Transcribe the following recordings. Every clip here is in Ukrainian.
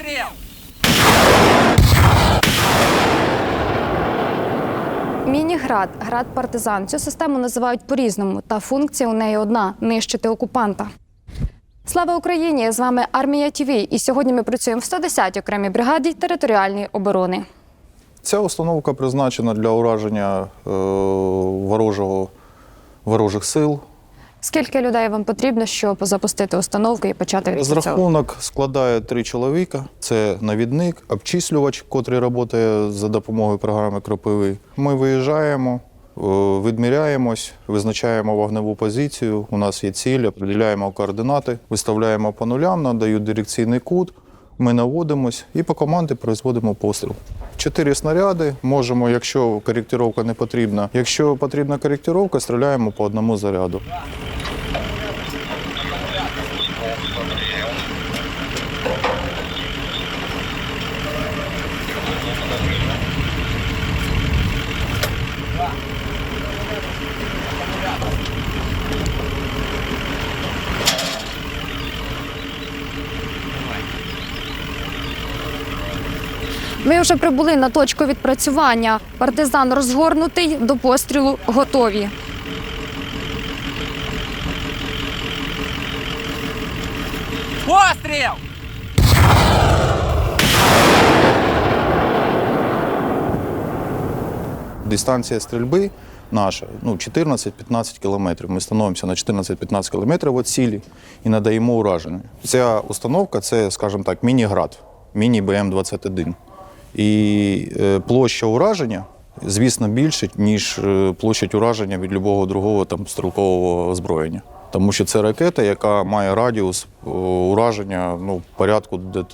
Постріл! Міні-град, град партизан. Цю систему називають по-різному, та функція у неї одна нищити окупанта. Слава Україні! З вами армія ТВ. І сьогодні ми працюємо в 110-й окремій бригаді територіальної оборони. Ця установка призначена для ураження е, ворожого, ворожих сил. Скільки людей вам потрібно, щоб запустити установку і почати? Розрахунок складає три чоловіка: це навідник, обчислювач, котрий працює за допомогою програми Кропиви. Ми виїжджаємо, е, відміряємось, визначаємо вогневу позицію. У нас є ціль, определяємо координати, виставляємо по нулям, надають дирекційний кут. Ми наводимось і по команді производимо постріл. Чотири снаряди можемо, якщо коректировка не потрібна. Якщо потрібна коректировка, стріляємо по одному заряду. Ми вже прибули на точку відпрацювання. Партизан розгорнутий, до пострілу готові. Постріл! Дистанція стрільби наша ну, 14-15 кілометрів. Ми становимося на 14-15 кілометрів від цілі і надаємо ураження. Ця установка це, скажімо так, міні-град, міні-БМ-21. І е, площа ураження, звісно, більше, ніж площа площадь ураження від любого другого там, стрілкового озброєння. Тому що це ракета, яка має радіус е, ураження ну, порядку де-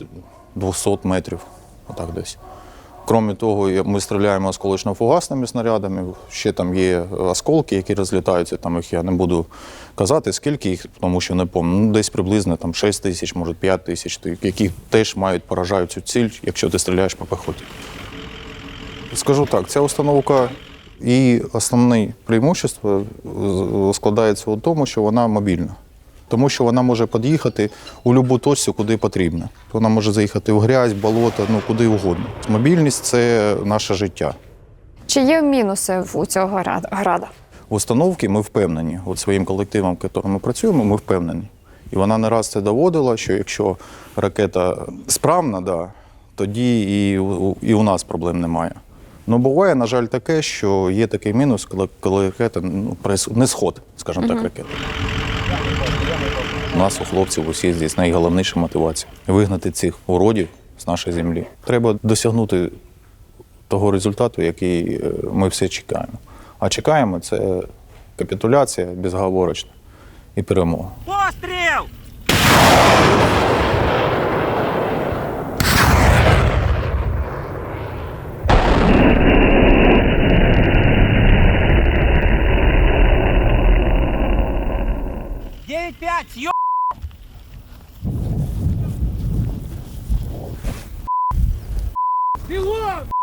200 метрів, отак десь. Крім того, ми стріляємо осколочно-фугасними снарядами. Ще там є осколки, які розлітаються. Там їх я не буду казати, скільки їх, тому що не пам'ятаю. Ну, десь приблизно там 6 тисяч, може 5 тисяч, які теж мають поражають цю ціль, якщо ти стріляєш по пехоті. Скажу так, ця установка і основне преимущество складається у тому, що вона мобільна. Тому що вона може під'їхати у будь-яку точку, куди потрібно. Вона може заїхати в грязь, болото, ну куди угодно. Мобільність це наше життя. Чи є мінуси у цього града? В установці ми впевнені, от своїм колективом, в якому ми працюємо, ми впевнені. І вона не раз це доводила, що якщо ракета справна, да, тоді і, у- і у нас проблем немає. Ну, буває, на жаль, таке, що є такий мінус, коли, коли ракета ну, не сход, скажімо так, ракета. У нас у хлопців усіх здесь найголовніша мотивація вигнати цих уродів з нашої землі. Треба досягнути того результату, який е, ми всі чекаємо. А чекаємо це капітуляція безговорочна і перемога. Постріл! 9-5, ё... Бегом!